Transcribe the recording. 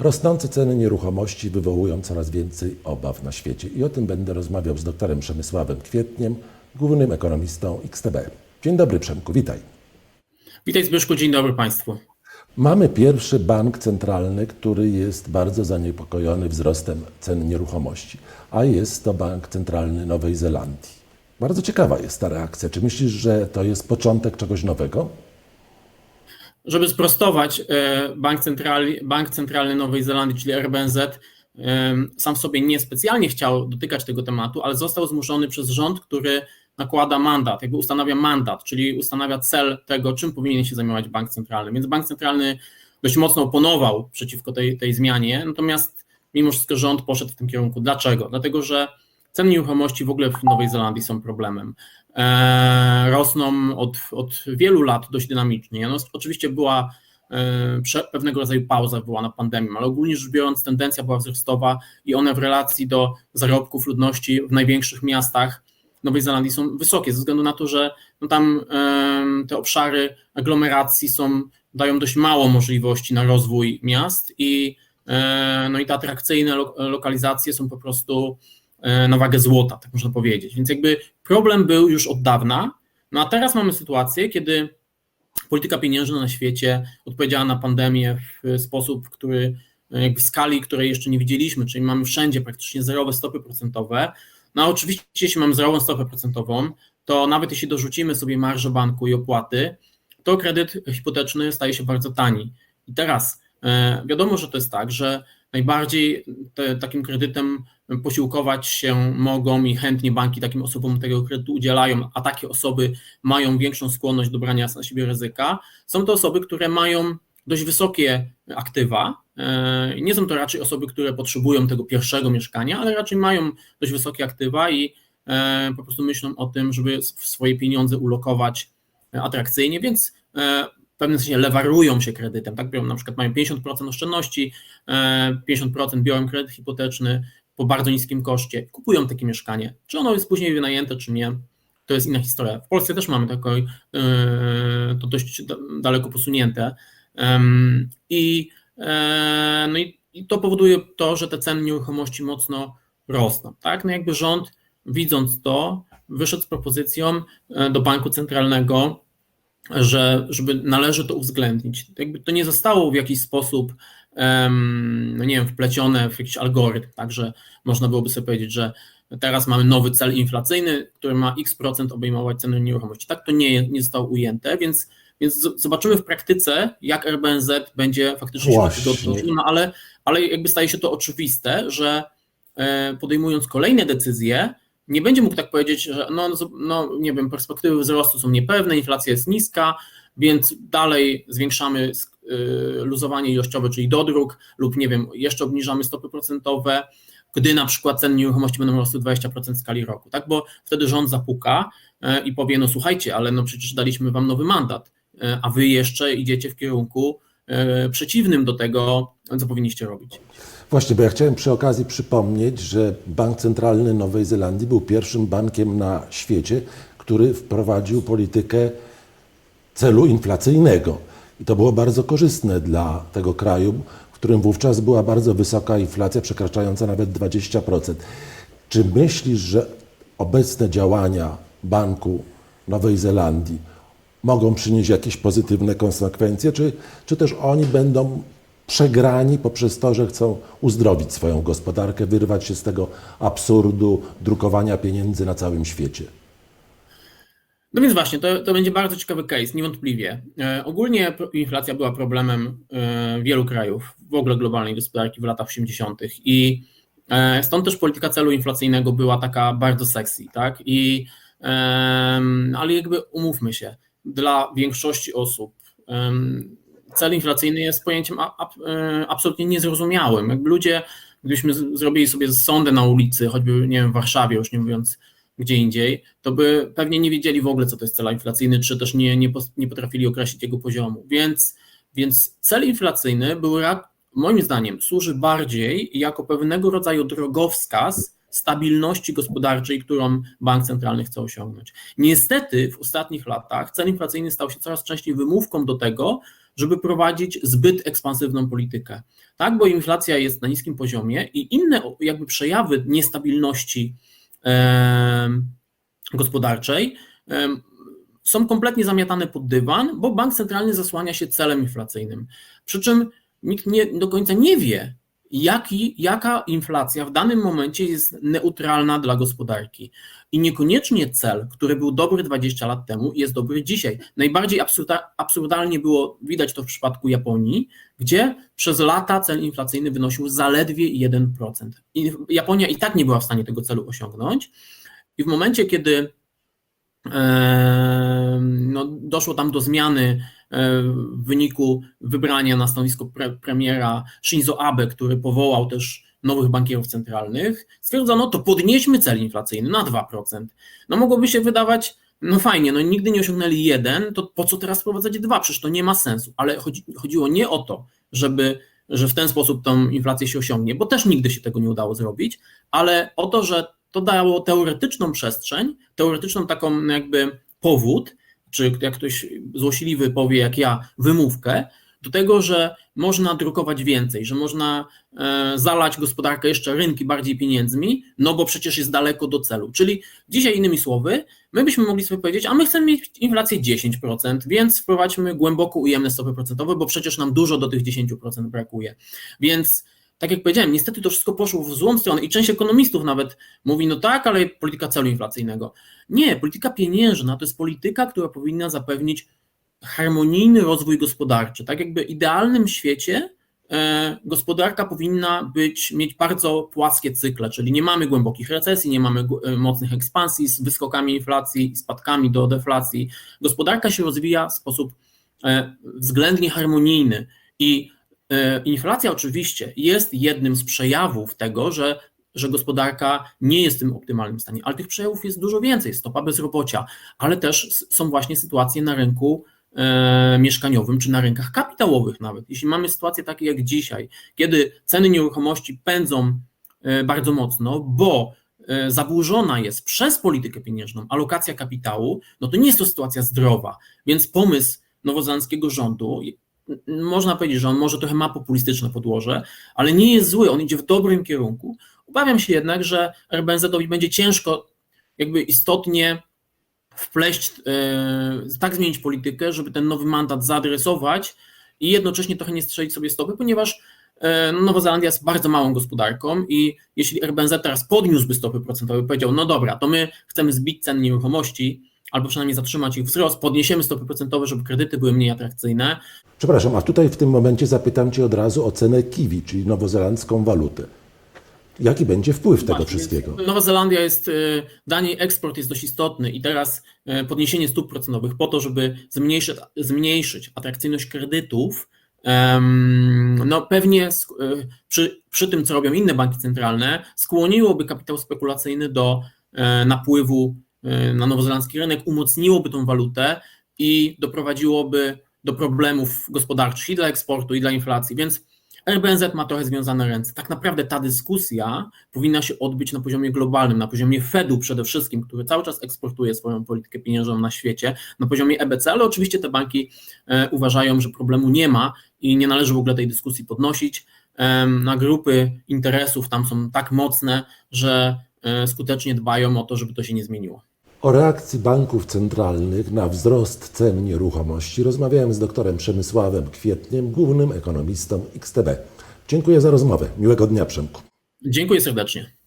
Rosnące ceny nieruchomości wywołują coraz więcej obaw na świecie i o tym będę rozmawiał z doktorem Przemysławem Kwietniem, głównym ekonomistą XTB. Dzień dobry Przemku, witaj. Witaj Zbyszku, dzień dobry Państwu. Mamy pierwszy bank centralny, który jest bardzo zaniepokojony wzrostem cen nieruchomości, a jest to Bank Centralny Nowej Zelandii. Bardzo ciekawa jest ta reakcja. Czy myślisz, że to jest początek czegoś nowego? Żeby sprostować, e, Bank Centralny, Bank Centralny Nowej Zelandii, czyli RBNZ, e, sam sobie niespecjalnie chciał dotykać tego tematu, ale został zmuszony przez rząd, który nakłada mandat, jakby ustanawia mandat, czyli ustanawia cel tego, czym powinien się zajmować bank centralny. Więc bank centralny dość mocno oponował przeciwko tej, tej zmianie, natomiast mimo wszystko rząd poszedł w tym kierunku. Dlaczego? Dlatego, że ceny nieruchomości w ogóle w Nowej Zelandii są problemem. E, rosną od, od wielu lat dość dynamicznie. No, oczywiście była e, pewnego rodzaju pauza wywołana pandemią, ale ogólnie rzecz biorąc tendencja była wzrostowa i one w relacji do zarobków ludności w największych miastach Nowej Zelandii są wysokie, ze względu na to, że no tam te obszary aglomeracji są, dają dość mało możliwości na rozwój miast i, e, no i te atrakcyjne lo, lokalizacje są po prostu na wagę złota, tak można powiedzieć. Więc jakby problem był już od dawna, no a teraz mamy sytuację, kiedy polityka pieniężna na świecie odpowiedziała na pandemię w sposób, który jakby w skali, której jeszcze nie widzieliśmy, czyli mamy wszędzie praktycznie zerowe stopy procentowe, no oczywiście, jeśli mamy zerową stopę procentową, to nawet jeśli dorzucimy sobie marżę banku i opłaty, to kredyt hipoteczny staje się bardzo tani. I teraz e, wiadomo, że to jest tak, że najbardziej te, takim kredytem posiłkować się mogą i chętnie banki takim osobom tego kredytu udzielają, a takie osoby mają większą skłonność do brania na siebie ryzyka. Są to osoby, które mają dość wysokie aktywa. Nie są to raczej osoby, które potrzebują tego pierwszego mieszkania, ale raczej mają dość wysokie aktywa i po prostu myślą o tym, żeby swoje pieniądze ulokować atrakcyjnie, więc w pewnym sensie lewarują się kredytem. Tak, na przykład mają 50% oszczędności, 50% biorą kredyt hipoteczny po bardzo niskim koszcie, kupują takie mieszkanie. Czy ono jest później wynajęte, czy nie, to jest inna historia. W Polsce też mamy taką, to dość daleko posunięte. I, no i, i to powoduje to, że te ceny nieruchomości mocno rosną. Tak? No jakby rząd, widząc to, wyszedł z propozycją do banku centralnego, że żeby należy to uwzględnić. Jakby to nie zostało w jakiś sposób, no nie wiem, wplecione w jakiś algorytm, także można byłoby sobie powiedzieć, że teraz mamy nowy cel inflacyjny, który ma x procent obejmować ceny nieruchomości. Tak to nie, nie zostało ujęte, więc więc zobaczymy w praktyce, jak RBNZ będzie faktycznie Właśnie. się do tego odnosił, no ale, ale jakby staje się to oczywiste, że e, podejmując kolejne decyzje, nie będzie mógł tak powiedzieć, że no, no nie wiem, perspektywy wzrostu są niepewne, inflacja jest niska, więc dalej zwiększamy e, luzowanie ilościowe, czyli dodruk, lub nie wiem, jeszcze obniżamy stopy procentowe, gdy na przykład ceny nieruchomości będą rosły 20% w skali roku, tak? Bo wtedy rząd zapuka e, i powie, no słuchajcie, ale no przecież daliśmy wam nowy mandat a wy jeszcze idziecie w kierunku przeciwnym do tego, co powinniście robić. Właśnie, bo ja chciałem przy okazji przypomnieć, że Bank Centralny Nowej Zelandii był pierwszym bankiem na świecie, który wprowadził politykę celu inflacyjnego. I to było bardzo korzystne dla tego kraju, w którym wówczas była bardzo wysoka inflacja, przekraczająca nawet 20%. Czy myślisz, że obecne działania Banku Nowej Zelandii mogą przynieść jakieś pozytywne konsekwencje, czy, czy też oni będą przegrani poprzez to, że chcą uzdrowić swoją gospodarkę, wyrwać się z tego absurdu drukowania pieniędzy na całym świecie? No więc właśnie, to, to będzie bardzo ciekawy case, niewątpliwie. E, ogólnie inflacja była problemem e, wielu krajów, w ogóle globalnej gospodarki w latach 80. i e, stąd też polityka celu inflacyjnego była taka bardzo sexy, tak? I, ale jakby umówmy się, dla większości osób cel inflacyjny jest pojęciem absolutnie niezrozumiałym. Jakby ludzie, gdybyśmy zrobili sobie sondę na ulicy, choćby nie wiem, w Warszawie, już nie mówiąc gdzie indziej, to by pewnie nie wiedzieli w ogóle, co to jest cel inflacyjny, czy też nie, nie, nie potrafili określić jego poziomu. Więc, więc cel inflacyjny był, moim zdaniem, służy bardziej jako pewnego rodzaju drogowskaz stabilności gospodarczej, którą bank centralny chce osiągnąć. Niestety w ostatnich latach cel inflacyjny stał się coraz częściej wymówką do tego, żeby prowadzić zbyt ekspansywną politykę. Tak, bo inflacja jest na niskim poziomie i inne jakby przejawy niestabilności em, gospodarczej em, są kompletnie zamiatane pod dywan, bo bank centralny zasłania się celem inflacyjnym. Przy czym nikt nie, do końca nie wie, jaki, jaka inflacja w danym momencie jest neutralna dla gospodarki. I niekoniecznie cel, który był dobry 20 lat temu, jest dobry dzisiaj. Najbardziej absurda, absurdalnie było widać to w przypadku Japonii, gdzie przez lata cel inflacyjny wynosił zaledwie 1%. I Japonia i tak nie była w stanie tego celu osiągnąć. I w momencie, kiedy no, doszło tam do zmiany w wyniku wybrania na stanowisko pre, premiera Shinzo Abe, który powołał też nowych bankierów centralnych, stwierdzono, to podnieśmy cel inflacyjny na 2%. No mogłoby się wydawać, no fajnie, no nigdy nie osiągnęli jeden, to po co teraz wprowadzać dwa? Przecież to nie ma sensu. Ale chodzi, chodziło nie o to, żeby, że w ten sposób tą inflację się osiągnie, bo też nigdy się tego nie udało zrobić, ale o to, że to dało teoretyczną przestrzeń, teoretyczną taką jakby powód, czy jak ktoś złośliwy powie, jak ja, wymówkę, do tego, że można drukować więcej, że można e, zalać gospodarkę jeszcze rynki bardziej pieniędzmi, no bo przecież jest daleko do celu. Czyli dzisiaj innymi słowy, my byśmy mogli sobie powiedzieć, a my chcemy mieć inflację 10%, więc wprowadźmy głęboko ujemne stopy procentowe, bo przecież nam dużo do tych 10% brakuje. Więc tak jak powiedziałem, niestety to wszystko poszło w złą stronę i część ekonomistów nawet mówi, no tak, ale polityka celu inflacyjnego. Nie, polityka pieniężna to jest polityka, która powinna zapewnić harmonijny rozwój gospodarczy. Tak jakby w idealnym świecie e, gospodarka powinna być, mieć bardzo płaskie cykle, czyli nie mamy głębokich recesji, nie mamy e, mocnych ekspansji z wyskokami inflacji, spadkami do deflacji. Gospodarka się rozwija w sposób e, względnie harmonijny i inflacja oczywiście jest jednym z przejawów tego, że, że gospodarka nie jest w tym optymalnym stanie, ale tych przejawów jest dużo więcej. Stopa bezrobocia, ale też są właśnie sytuacje na rynku e, mieszkaniowym czy na rynkach kapitałowych nawet. Jeśli mamy sytuację takie jak dzisiaj, kiedy ceny nieruchomości pędzą e, bardzo mocno, bo e, zaburzona jest przez politykę pieniężną alokacja kapitału, no to nie jest to sytuacja zdrowa. Więc pomysł nowozelandzkiego rządu można powiedzieć, że on może trochę ma populistyczne podłoże, ale nie jest zły, on idzie w dobrym kierunku. Obawiam się jednak, że RBNZ-owi będzie ciężko jakby istotnie wpleść, yy, tak zmienić politykę, żeby ten nowy mandat zaadresować i jednocześnie trochę nie strzelić sobie stopy, ponieważ yy, Nowa Zelandia jest bardzo małą gospodarką i jeśli RBNZ teraz podniósłby stopy procentowe, powiedział, no dobra, to my chcemy zbić ceny nieruchomości, albo przynajmniej zatrzymać ich wzrost, podniesiemy stopy procentowe, żeby kredyty były mniej atrakcyjne. Przepraszam, a tutaj w tym momencie zapytam Cię od razu o cenę kiwi, czyli nowozelandzką walutę. Jaki będzie wpływ tego Właśnie, wszystkiego? Nowa Zelandia jest, y, dla niej eksport jest dość istotny i teraz y, podniesienie stóp procentowych po to, żeby zmniejszyć, zmniejszyć atrakcyjność kredytów, no pewnie y, przy, przy tym, co robią inne banki centralne, skłoniłoby kapitał spekulacyjny do napływu na nowozelandzki rynek, umocniłoby tą walutę i doprowadziłoby do problemów gospodarczych i dla eksportu, i dla inflacji, więc RBNZ ma trochę związane ręce. Tak naprawdę ta dyskusja powinna się odbyć na poziomie globalnym, na poziomie Fedu przede wszystkim, który cały czas eksportuje swoją politykę pieniężną na świecie, na poziomie EBC, ale oczywiście te banki e, uważają, że problemu nie ma i nie należy w ogóle tej dyskusji podnosić. Na grupy interesów tam są tak mocne, że e, skutecznie dbają o to, żeby to się nie zmieniło. O reakcji banków centralnych na wzrost cen nieruchomości rozmawiałem z doktorem Przemysławem Kwietniem, głównym ekonomistą XTB. Dziękuję za rozmowę. Miłego dnia, Przemku. Dziękuję serdecznie.